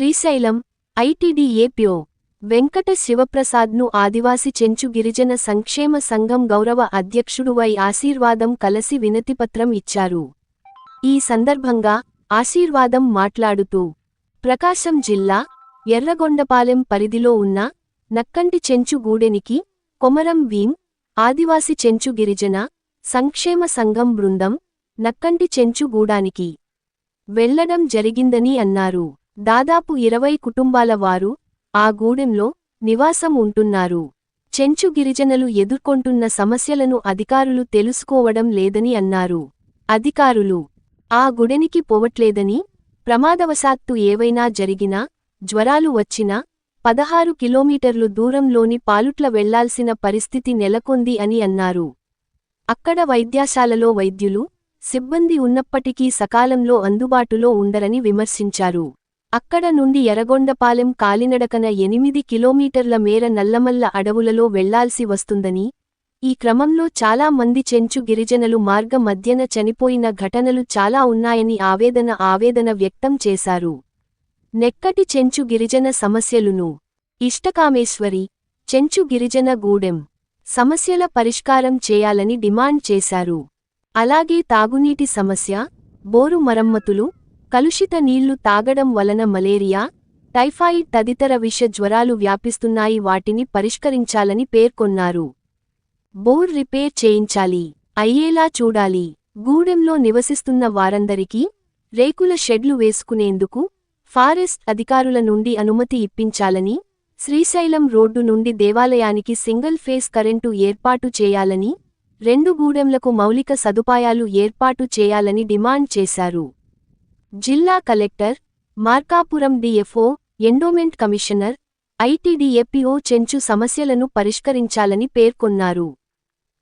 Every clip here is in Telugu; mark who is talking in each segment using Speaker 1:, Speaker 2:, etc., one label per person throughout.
Speaker 1: శ్రీశైలం ఐటిడిఏప్యో వెంకట శివప్రసాద్ను ఆదివాసి చెంచు గిరిజన సంక్షేమ సంఘం గౌరవ అధ్యక్షుడు వై ఆశీర్వాదం కలసి వినతిపత్రం ఇచ్చారు. ఈ సందర్భంగా ఆశీర్వాదం మాట్లాడుతూ ప్రకాశం జిల్లా ఎర్రగొండపాలెం పరిధిలో ఉన్న నక్కంటి చెంచు గూడెనికి కొమరం వీం ఆదివాసి చెంచు గిరిజన సంక్షేమ సంఘం బృందం నక్కంటి చెంచు గూడానికి వెళ్ళడం జరిగిందని అన్నారు. దాదాపు ఇరవై కుటుంబాల వారు ఆ గూడెంలో నివాసం ఉంటున్నారు. చెంచు గిరిజనులు ఎదుర్కొంటున్న సమస్యలను అధికారులు తెలుసుకోవడం లేదని అన్నారు. అధికారులు ఆ గుడెనికి పోవట్లేదని ప్రమాదవశాత్తు ఏవైనా జరిగినా జ్వరాలు వచ్చినా పదహారు కిలోమీటర్లు దూరంలోని పాలుట్ల వెళ్ళాల్సిన పరిస్థితి నెలకొంది అని అన్నారు. అక్కడ వైద్యశాలలో వైద్యులు సిబ్బంది ఉన్నప్పటికీ సకాలంలో అందుబాటులో ఉండరని విమర్శించారు. అక్కడ నుండి ఎర్రగొండపాలెం కాలినడకన ఎనిమిది కిలోమీటర్ల మేర నల్లమల్ల అడవులలో వెళ్ళాల్సి వస్తుందని ఈ క్రమంలో చాలా మంది చెంచు గిరిజనులు మార్గ మధ్యన చనిపోయిన ఘటనలు చాలా ఉన్నాయని ఆవేదన ఆవేదన వ్యక్తం చేశారు. నెక్కటి చెంచు గిరిజన సమస్యలును ఇష్టకామేశ్వరి చెంచు గిరిజన గూడెం సమస్యల పరిష్కారం చేయాలని డిమాండ్ చేశారు. అలాగే తాగునీటి సమస్య బోరు మరమ్మతులు కలుషిత నీళ్ళు తాగడం వలన మలేరియా టైఫాయిడ్ తదితర విష జ్వరాలు వ్యాపిస్తున్నాయి వాటిని పరిష్కరించాలని పేర్కొన్నారు. బోర్ రిపేర్ చేయించాలి అయ్యేలా చూడాలి. గూడెంలో నివసిస్తున్న వారందరికీ రేకుల షెడ్లు వేసుకునేందుకు ఫారెస్ట్ అధికారుల నుండి అనుమతి ఇప్పించాలని శ్రీశైలం రోడ్డు నుండి దేవాలయానికి సింగిల్ ఫేస్ కరెంటు ఏర్పాటు చేయాలని రెండు గూడెంలకు మౌలిక సదుపాయాలు ఏర్పాటు చేయాలని డిమాండ్ చేశారు. జిల్లా collector Markapuram DFO endowment commissioner ITDA PO Chenchu సమస్యలను పరిష్కరించాలని పేర్కొన్నారు.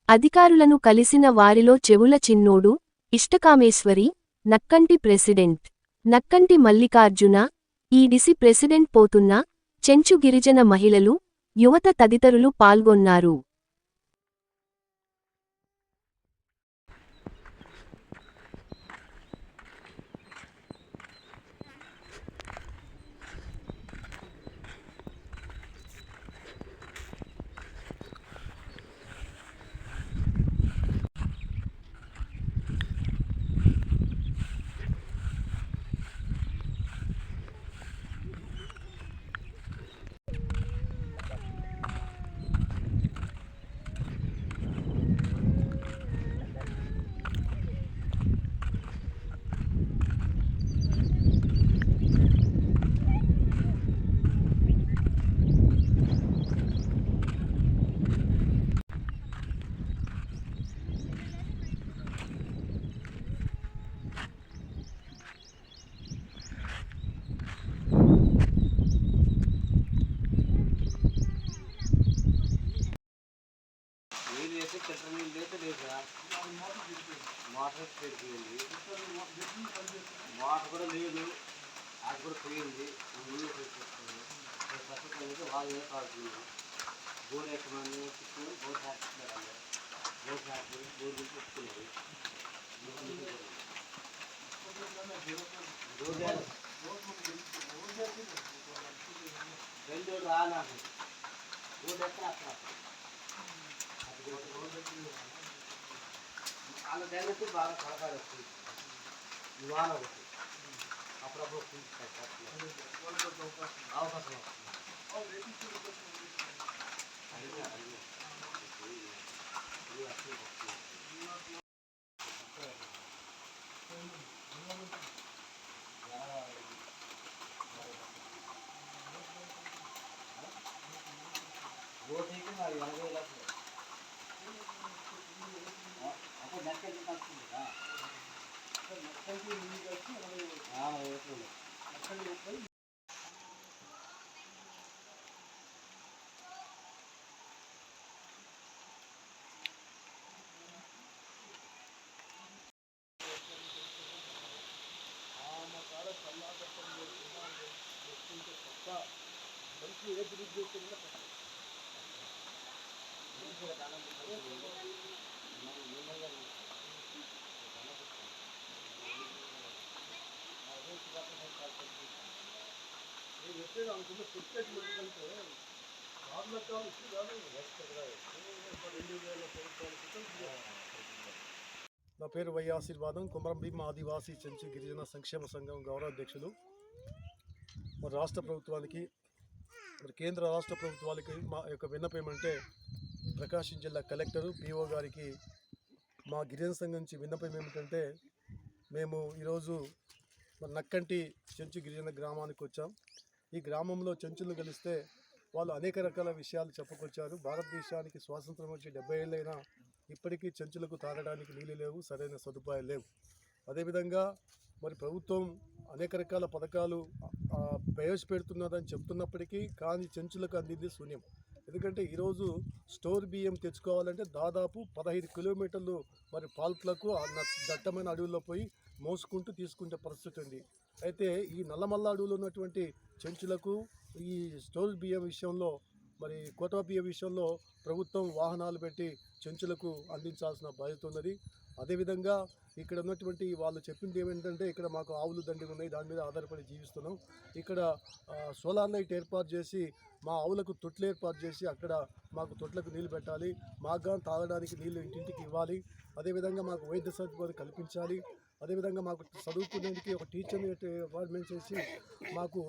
Speaker 1: అధికారులను కలిసిన వారిలో చెవుల చిన్నోడు ఇష్టకామేశ్వరి నక్కంటి ప్రెసిడెంట్ నక్కంటి మల్లికార్జున ఈ డిసి ప్రెసిడెంట్ పోతున్న చెంచు గిరిజన మహిళలు యువత తదితరులు పాల్గొన్నారు.
Speaker 2: నీళ్ళు వేస్తే ఫిల్టర్ నీళ్ళు అయితే లేదు సార్ మోటార్ పెరిగిపోయింది మోటార్ కూడా లేదు అది కూడా పోయింది నీళ్ళు పెట్టేస్తుంది ప్రస్తుతానికి వాళ్ళు ఏ కాడుతుంది బోర్ ఎక్కమని తీసుకుని bore factory bore factory bore నుంచి వస్తున్నది రెండు రా నాకు బోర్డు ఎక్కడ అక్కడ వాళ్ళ దగ్గరికి బాగా కలకాలి వస్తుంది వాన వస్తుంది అప్పుడప్పుడు వస్తుంది అవకాశం వస్తుంది అడిగినా, అడిగినా. ఇది వస్తుంది, వస్తుంది. మంచి ఏ దురుద్దేశం కూడా కష్టం
Speaker 3: నా పేరు వై ఆశీర్వాదం. కుమరం భీమ ఆదివాసీ చెంచు గిరిజన సంక్షేమ సంఘం గౌరవ అధ్యక్షులు. మరి రాష్ట్ర ప్రభుత్వానికి మరి కేంద్ర రాష్ట్ర ప్రభుత్వాలకి మా యొక్క విన్నపం ఏమంటే ప్రకాశం జిల్లా కలెక్టరు పిఓ గారికి మా గిరిజన సంఘం నుంచి విన్నపం ఏమిటంటే మేము ఈరోజు మరి నక్కంటి చెంచు గిరిజన గ్రామానికి వచ్చాం. ఈ గ్రామంలో చెంచులు కలిస్తే వాళ్ళు అనేక రకాల విషయాలు చెప్పుకొచ్చారు. భారతదేశానికి స్వాతంత్రం వచ్చి డెబ్బై ఏళ్ళైనా ఇప్పటికీ చెంచులకు తాగడానికి నీళ్ళు లేవు సరైన సదుపాయాలు లేవు. అదేవిధంగా మరి ప్రభుత్వం అనేక రకాల పథకాలు ప్రవేశపెడుతున్నదని చెప్తున్నప్పటికీ కానీ చెంచులకు అందింది శూన్యం. ఎందుకంటే ఈరోజు స్టోర్ బియ్యం తెచ్చుకోవాలంటే దాదాపు పదహైదు కిలోమీటర్లు మరి పాల్కులకు ఆ దట్టమైన అడవుల్లో పోయి మోసుకుంటూ తీసుకునే పరిస్థితి ఉంది. అయితే ఈ నల్లమల్ల అడవులు ఉన్నటువంటి చెంచులకు ఈ స్టోర్ బియ్యం విషయంలో మరి కోటా విషయంలో ప్రభుత్వం వాహనాలు పెట్టి చెంచులకు అందించాల్సిన బాధ్యత ఉన్నది. అదేవిధంగా ఇక్కడ ఉన్నటువంటి వాళ్ళు చెప్పింది ఏమిటంటే ఇక్కడ మాకు ఆవులు దండిగా ఉన్నాయి దాని మీద ఆధారపడి జీవిస్తున్నాం. ఇక్కడ సోలార్ లైట్ ఏర్పాటు చేసి మా ఆవులకు తొట్లు ఏర్పాటు చేసి అక్కడ మాకు తొట్లకు నీళ్ళు పెట్టాలి. మాకు కానీ తాగడానికి నీళ్ళు ఇంటింటికి ఇవ్వాలి. అదేవిధంగా మాకు వైద్య సదుపాయాలు కల్పించాలి. అదేవిధంగా మాకు చదువుకునేందుకు ఒక టీచర్ని అపాయింట్మెంట్ చేసి మాకు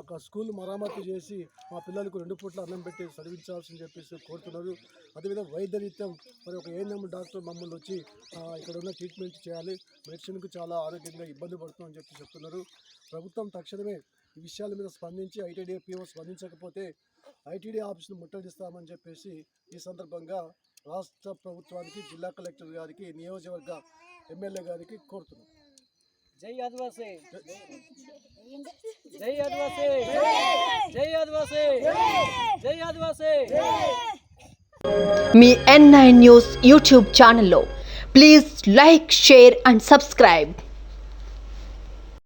Speaker 3: ఒక స్కూల్ మరామత్తు చేసి మా పిల్లలకు రెండు పూట్ల అన్నం పెట్టి చదివించాల్సి చెప్పేసి కోరుతున్నారు. అదేవిధంగా వైద్యరీత్యం మరి ఒక ఏఎన్ఎం డాక్టర్ మమ్మల్ని వచ్చి ఇక్కడ ఉన్న ట్రీట్మెంట్ చేయాలి. మెడిసిన్కు చాలా ఆరోగ్యంగా ఇబ్బంది పడుతుందని చెప్పి చెప్తున్నారు. ప్రభుత్వం తక్షణమే ఈ విషయాల మీద స్పందించి ఐటీడీఏ పిఓ స్పందించకపోతే ఐటీడీ ఆఫీస్ను ముట్టడిస్తామని చెప్పేసి ఈ సందర్భంగా రాష్ట్ర ప్రభుత్వానికి జిల్లా కలెక్టర్ గారికి నియోజకవర్గ ఎమ్మెల్యే గారికి కోరుతున్నాం.
Speaker 4: జై ఆదివాసీ. జై ఆదివాసీ. జై ఆదివాసీ. జై ఆదివాసీ.
Speaker 5: మీ ఎన్ నైన్ న్యూస్ యూట్యూబ్ ఛానల్లో please like share and subscribe